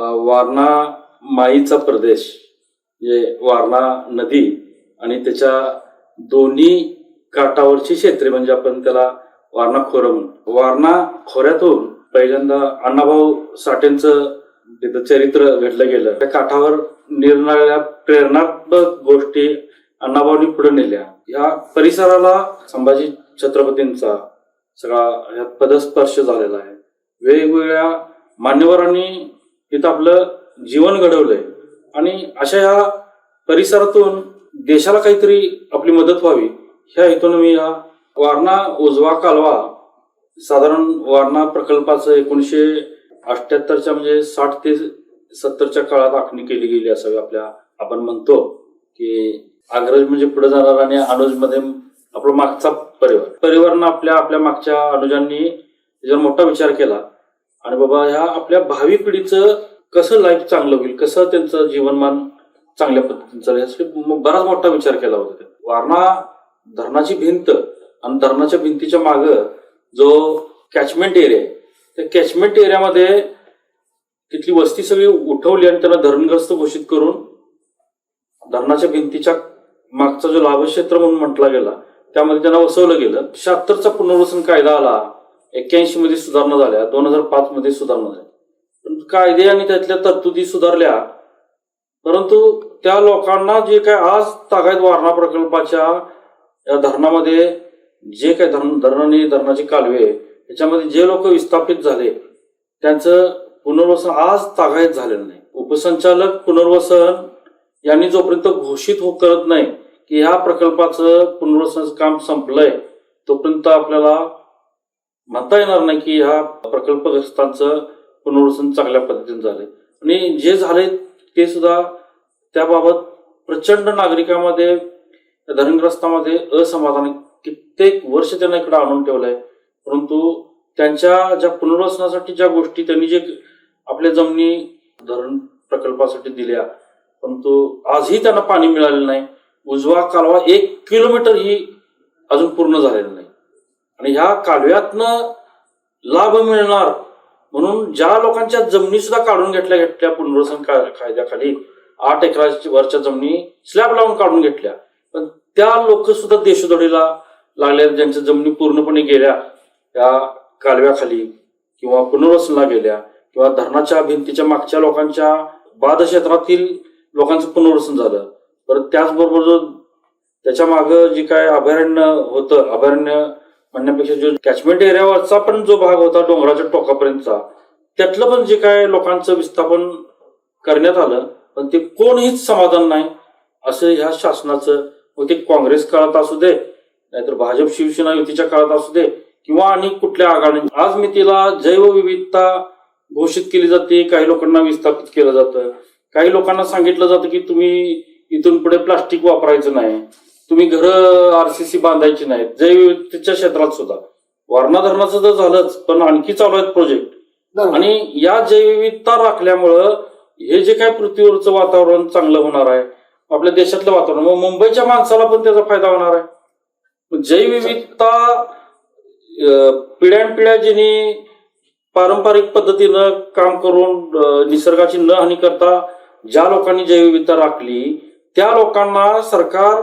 वारणा माईचा प्रदेश म्हणजे वारणा नदी आणि त्याच्या दोन्ही काठावरची क्षेत्रे म्हणजे आपण त्याला वारणा खोरं म्हणतो वारणा खोऱ्यातून पहिल्यांदा अण्णाभाऊ साठेंचं तिथं चरित्र घडलं गेलं. त्या काठावर निरनिराळ्या प्रेरणात्मक गोष्टी अण्णाभाऊनी पुढे नेल्या. या परिसराला संभाजी छत्रपतींचा सगळा ह्यात पदस्पर्श झालेला आहे. वेगवेगळ्या मान्यवरांनी तिथं आपलं जीवन घडवलंय. आणि अशा ह्या परिसरातून देशाला काहीतरी आपली मदत व्हावी ह्या हेतून मी या वारणा उजवा कालवा साधारण वारणा प्रकल्पाचं एकोणीसशे अठ्याहत्तरच्या म्हणजे साठ ते सत्तरच्या काळात आखणी केली गेली असावी आपल्या आपण म्हणतो की अग्रज म्हणजे पुढे जाणार आणि अनुजमध्ये आपला मागचा परिवार. परिवारानं आपल्या आपल्या मागच्या अनुजांनी जर मोठा विचार केला आणि बाबा ह्या आपल्या भावी पिढीचं कसं लाईफ चांगलं होईल? कसं त्यांचं जीवनमान चांगल्या पद्धतीने चालेल? यासाठी बराच मोठा विचार केला होता त्यात. वारणा धरणाची भिंत आणि धरणाच्या भिंतीच्या माग जो कॅचमेंट एरिया आहे त्या कॅचमेंट एरियामध्ये तिथली वस्ती सगळी उठवली आणि त्यांना धरणग्रस्त घोषित करून धरणाच्या भिंतीच्या मागचा जो लाभक्षेत्र म्हणून म्हटला गेला त्यामध्ये त्यांना वसवलं गेलं. शहात्तरचा पुनर्वसन कायदा आला. एक्क्याऐंशी मध्ये सुधारणा झाल्या दोन हजार पाच मध्ये सुधारणा झाल्या पण कायदे आणि त्यातल्या तरतुदी सुधारल्या. परंतु त्या लोकांना जे काय आज तागायत वारणा प्रकल्पाच्या या धरणामध्ये जे काय धरण धरण आणि धरणाचे कालवे याच्यामध्ये जे लोक विस्थापित झाले त्यांचं पुनर्वसन आज तागायत झालेलं नाही. उपसंचालक पुनर्वसन यांनी जोपर्यंत घोषित हो करत नाही की ह्या प्रकल्पाचं पुनर्वसन काम संपलंय तोपर्यंत आपल्याला म्हणता येणार नाही की ह्या प्रकल्पग्रस्तांचं पुनर्वसन चांगल्या पद्धतीने झालंय. आणि जे झाले ते सुद्धा त्याबाबत प्रचंड नागरिकांमध्ये धरणग्रस्तामध्ये असमाधान कित्येक वर्ष त्यांना इकडे आणून ठेवलंय. परंतु त्यांच्या ज्या पुनर्वसनासाठी ज्या गोष्टी त्यांनी जे आपल्या जमिनी धरण प्रकल्पासाठी दिल्या परंतु आजही त्यांना पाणी मिळालेलं नाही. उजवा कालवा एक किलोमीटर ही अजून पूर्ण झालेलं नाही. आणि ह्या कालव्यातनं लाभ मिळणार म्हणून ज्या लोकांच्या जमिनी सुद्धा काढून घेतल्या घेतल्या पुनर्वसन कायद्याखाली आठ एकराच्या वरच्या जमिनी स्लॅब लावून काढून घेतल्या. पण त्या लोक सुद्धा देशोधडीला लागल्या. ज्यांच्या जमिनी पूर्णपणे गेल्या त्या कालव्याखाली किंवा पुनर्वसनला गेल्या किंवा धरणाच्या भिंतीच्या मागच्या लोकांच्या बाद क्षेत्रातील लोकांचं पुनर्वसन झालं. परत त्याचबरोबर जो त्याच्या मागं जे काय अभयारण्य होतं अभयारण्य म्हणण्यापेक्षा जो कॅचमेंट एरियावरचा पण जो भाग होता डोंगराच्या टोकापर्यंतचा त्यातलं पण जे काय लोकांचं विस्थापन करण्यात आलं पण ते कोणीच समाधान नाही असं ह्या शासनाचं मग ते काँग्रेस काळात असू दे नाहीतर भाजप शिवसेना युतीच्या काळात असू दे किंवा आणि कुठल्या आघाडी आज मी तिला जैवविविधता घोषित केली जाते काही लोकांना विस्थापित केलं जातं काही लोकांना सांगितलं जातं की तुम्ही इथून पुढे प्लास्टिक वापरायचं नाही तुम्ही घरं आरसीसी बांधायची नाहीत जैवविविधतेच्या क्षेत्रात सुद्धा. वारणा धरणाचं तर झालंच पण आणखी चालू आहेत प्रोजेक्ट. आणि या जैवविविधता राखल्यामुळं हे जे काय पृथ्वीवरचं वातावरण चांगलं होणार आहे आपल्या देशातलं वातावरण मग मुंबईच्या माणसाला पण त्याचा फायदा होणार आहे. जैवविविधता पिढ्यानपिढ्या ज्यांनी पारंपरिक पद्धतीनं काम करून निसर्गाची न हानी करता ज्या लोकांनी जैवविविधता राखली त्या लोकांना सरकार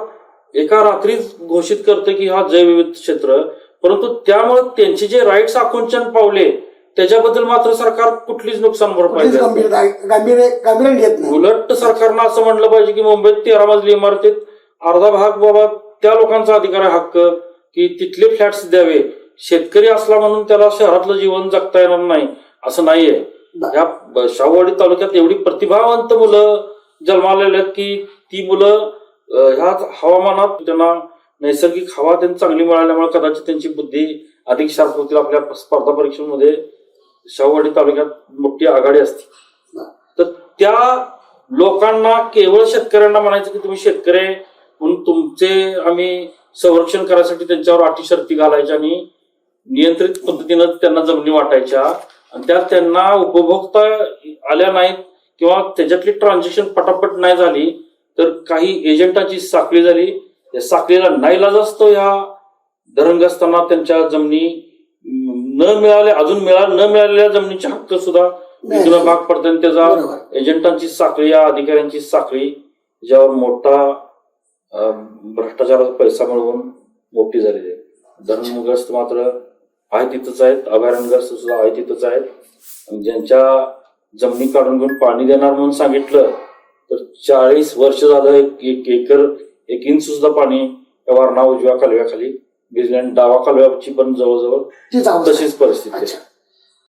एका रात्रीच घोषित करतं की हा जैवविविध क्षेत्र. परंतु त्यामुळे त्यांचे जे राईट्स आकुंचन पावले त्याच्याबद्दल मात्र सरकार कुठलीच नुकसान भरपाई उलट सरकारनं असं म्हणलं पाहिजे की मुंबईत तेरा मजली इमारतीत अर्धा भाग बाबा त्या लोकांचा अधिकार आहे हक्क की तिथले फ्लॅट्स द्यावे. शेतकरी असला म्हणून त्याला शहरातलं जीवन जगता येणार नाही असं नाहीये. या शाहूवाडी तालुक्यात एवढी प्रतिभावंत मुलं जन्मालेली आहेत की ती मुलं ह्याच हवामानात त्यांना नैसर्गिक हवा त्यांनी चांगली मिळाल्यामुळे कदाचित त्यांची बुद्धी अधिक शार्प होतील. आपल्या स्पर्धा परीक्षेमध्ये शाहूवाडी तालुक्यात मोठी आघाडी असते. तर त्या लोकांना केवळ शेतकऱ्यांना म्हणायचं की तुम्ही शेतकरी म्हणून तुमचे आम्ही संरक्षण करायसाठी त्यांच्यावर अटी शर्ती घालायच्या आणि नियंत्रित पद्धतीनं त्यांना जमिनी वाटायच्या. आणि त्या त्यांना उपभोगता आल्या नाहीत किंवा त्याच्यातली ट्रान्झॅक्शन पटापट नाही झाली तर काही एजंटाची साखळी झाली. त्या साखळीला नाईलाज असतो ह्या धरणग्रस्तांना त्यांच्या जमिनी न मिळाल्या अजून मिळा न मिळालेल्या जमिनीचे हक्क सुद्धा विकलं भाग पडतं आणि त्याचा. एजंटांची साखळी या अधिकाऱ्यांची साखळी ज्यावर मोठा भ्रष्टाचाराचा पैसा मिळवून मोठी झालेली आहे. धर्मग्रस्त मात्र आहे तिथंच आहेत अभयारण्यग्रस्त सुद्धा आहे तिथंच आहेत. ज्यांच्या जमिनी काढून घेऊन पाणी देणार म्हणून सांगितलं तर चाळीस वर्ष झालं एक एक एकर एक इंच सुद्धा पाणी वारणा उजव्या कालव्याखाली भिजले आणि डावा कालव्याची पण जवळजवळ तशीच परिस्थिती आहे.